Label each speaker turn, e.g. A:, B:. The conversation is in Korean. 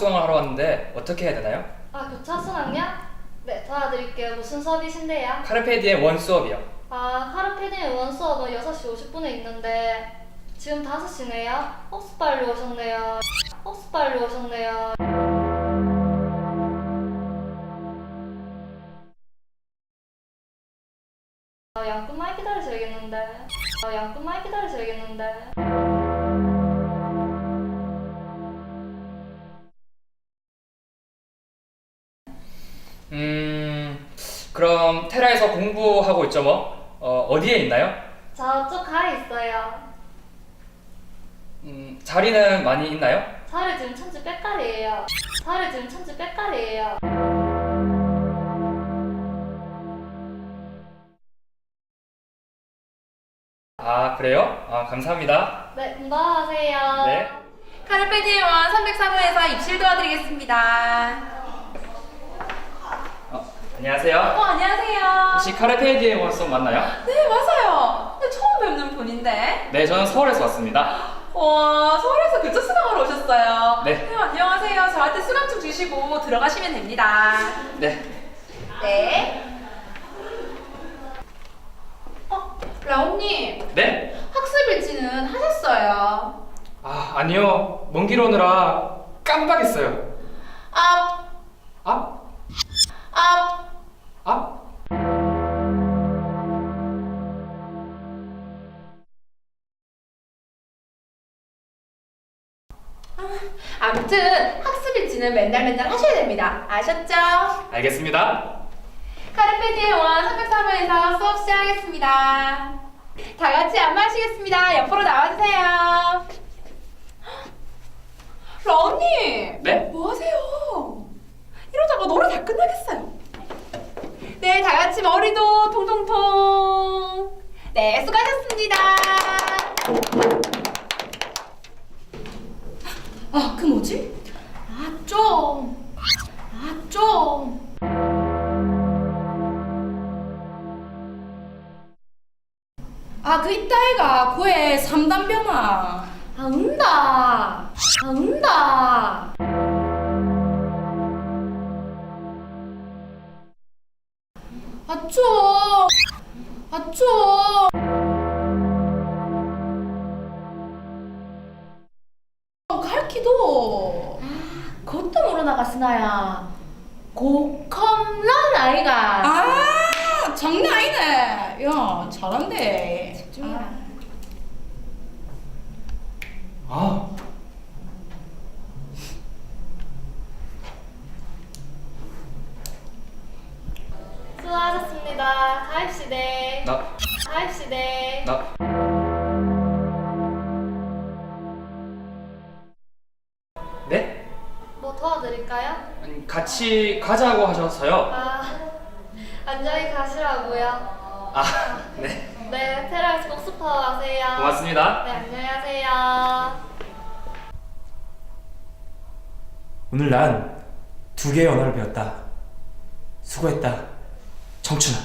A: 수강을 하러 왔는데 어떻게 해야 되나요?
B: 아, 교차 수학요? 네, 도와드릴게요. 무슨 수업이신데요?
A: 카르페디엠 원 수업이요.
B: 아, 카르페디의 원 수업은 6시 50분에 있는데 지금 5시네요? 혹시 빨리 오셨네요. 혹시 빨리 오셨네요. 아, 양끝만 기다리셔야겠는데. 아, 양끝만 기다리셔야겠는데.
A: 음, 그럼 테라에서 공부하고 있죠 뭐? 어, 어디에 있나요?
B: 저쪽 가에 있어요.
A: 음, 자리는 많이 있나요?
B: 살이 지금 천지 빽깔이에요. 살이 지금 천지 빽깔이에요.
A: 아, 그래요? 아, 감사합니다.
B: 네, 건강하세요.
A: 네.
C: 카르페디엠 원 303호에서 입실 도와드리겠습니다.
A: 어, 안녕하세요.
C: 어, 안녕하세요.
A: 혹시 카르페디엠 원 수업 맞나요?
C: 네, 맞아요. 근데 처음 뵙는 분인데.
A: 네, 저는 서울에서 왔습니다.
C: 와, 서울에서 교차 수강하러 오셨어요.
A: 네.
C: 안녕하세요. 저한테 수강증 주시고 들어가시면 됩니다.
A: 네.
C: 네. 어, 라온님.
A: 네?
C: 학습 일지는 하셨어요.
A: 아, 아니요. 먼 길 오느라 깜빡했어요.
C: 앞,
A: 앞?
C: 앞. 아무튼 학습 일지는 맨날 맨날 하셔야 됩니다. 아셨죠?
A: 알겠습니다.
C: 카르페디엠 원 303호에서 수업 시작하겠습니다. 다 같이 안마하시겠습니다. 옆으로 나와주세요. 라온님!
A: 네?
C: 뭐 하세요? 이러다가 노래 다 끝나겠어요. 네, 다 같이 머리도 통통통. 네, 수고하셨습니다. 아, 그 뭐지? 아, 좀. 아, 좀.
D: 아, 그 이따이가 고에 삼단병아.
C: 아, 운다. 아, 운다.
D: 아, 좀. 아, 좀.
C: 모르 나갔으나야. 고컴런 아이가.
D: 아, 장난 아니네. 야, 잘한대.
C: 집중해라.
A: 아,
B: 수고하셨습니다. 가입시대.
A: 나,
B: 가입시대.
A: 나.
B: 도와드릴까요?
A: 아니, 같이 가자고 하셔서요.
B: 아, 안녕히 가시라고요.
A: 아, 네.
B: 네, 테라스 복습하러 가세요.
A: 고맙습니다.
B: 네, 안녕하세요.
E: 오늘 난 두 개의 언어를 배웠다. 수고했다. 청춘아.